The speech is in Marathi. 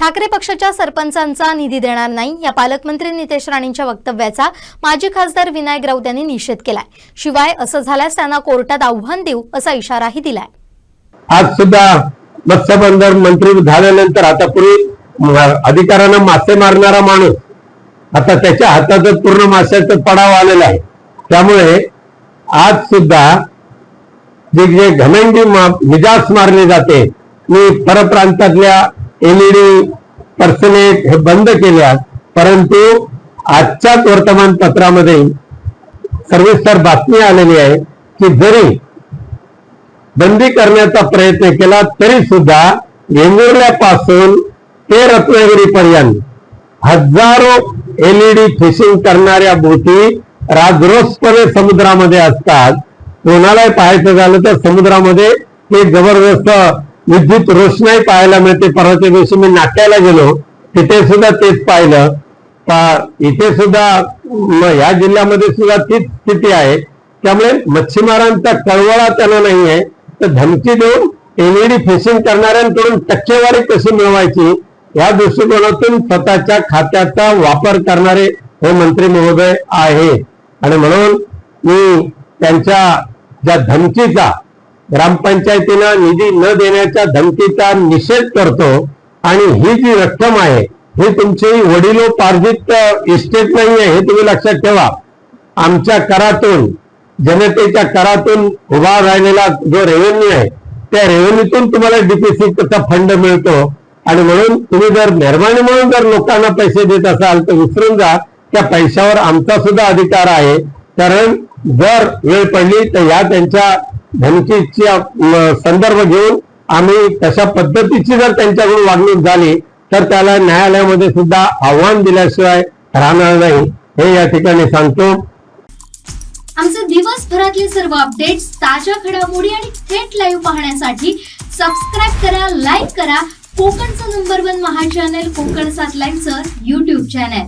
ठाकरे पक्षाच्या सरपंचांचा निधी देणार नाही या पालकमंत्री नितेश राणेंच्या वक्तव्याचा माजी खासदार विनायक राऊत यांनी निषेध केलाय. शिवाय असं झाल्यास त्यांना कोर्टात आव्हान देऊ असा इशाराही दिलाय. आज सुद्धा मत्स्यबंदर मंत्री झाल्यानंतर आता पूर्वी अधिकाऱ्यांना मासे मारणारा माणूस आता त्याच्या हातात पूर्ण माशाचा पडाव आलेला आहे. त्यामुळे आज सुद्धा जे जे घमेंडी मिजास मारले जाते मी परप्रांतातल्या एलईडी पर्सनेट हे बंद केल्यात. परंतु आजच्याच वर्तमानपत्रामध्ये सर्विस्तर बातमी आलेली आहे की जरी बंदी करण्याचा प्रयत्न केला तरी सुद्धा वेंगुर्ल्यापासून ते रत्नागिरीपर्यंत हजारो एलईडी फिशिंग करणाऱ्या बोटी राजरोसपणे समुद्रामध्ये असतात. कोणालाही पाहायचं झालं तर समुद्रामध्ये ते जबरदस्त विद्युत रोषणाई पाहायला मिळते. परवाच्या दिवशी मी नाट्याला गेलो. तिथे सुद्धा तेच पाहिलं. का इथे सुद्धा म- या जिल्ह्यामध्ये सुद्धा तीच स्थिती आहे. त्यामुळे मच्छीमारांचा कळवळा त्यांना नाही आहे तर धमकी देऊन एलईडी फिशिंग करणाऱ्यांकडून टक्केवारी कशी मिळवायची? या दृष्टिकोनातून स्वतःच्या खात्याचा वापर करणारे हे मंत्री महोदय आहे. आणि म्हणून मी त्यांच्या ज्या धमकीचा ग्रामपंचायतीनं निधी न देण्याच्या धमकीचा निषेध करतो आणि ही जी रक्कम आहे ही तुमची वडिलोपार्जित इस्टेट नाही आहे हे तुम्ही लक्षात ठेवा. आमच्या करातून जनतेच्या करातून उभा राहिलेला जो रेव्हेन्यू आहे त्या रेव्हेन्यूतून तुम्हाला डीपीसीचा फंड मिळतो. आणि म्हणून तुम्ही जर मेहरबानी म्हणून जर लोकांना पैसे देत असाल तर विसरून जा. त्या पैशावर आमचा सुद्धा अधिकार आहे. कारण जर वेळ पडली तर या त्यांच्या धमकीच्या संदर्भ घेऊन आम्ही तशा पद्धतीची जर त्यांच्याकडून वागणूक झाली तर त्याला न्यायालयामध्ये सुद्धा आव्हान दिल्याशिवाय राहणार नाही. हे या ठिकाणी सांगतो. आमचे दिवसभरातले सर्व अपडेट्स ताज्या घडामोडी आणि थेट लाईव्ह पाहण्यासाठी सबस्क्राईब करा लाईक करा. कोकणचं नंबर वन महा चॅनल कोकण सात लाईनचं युट्यूब चॅनल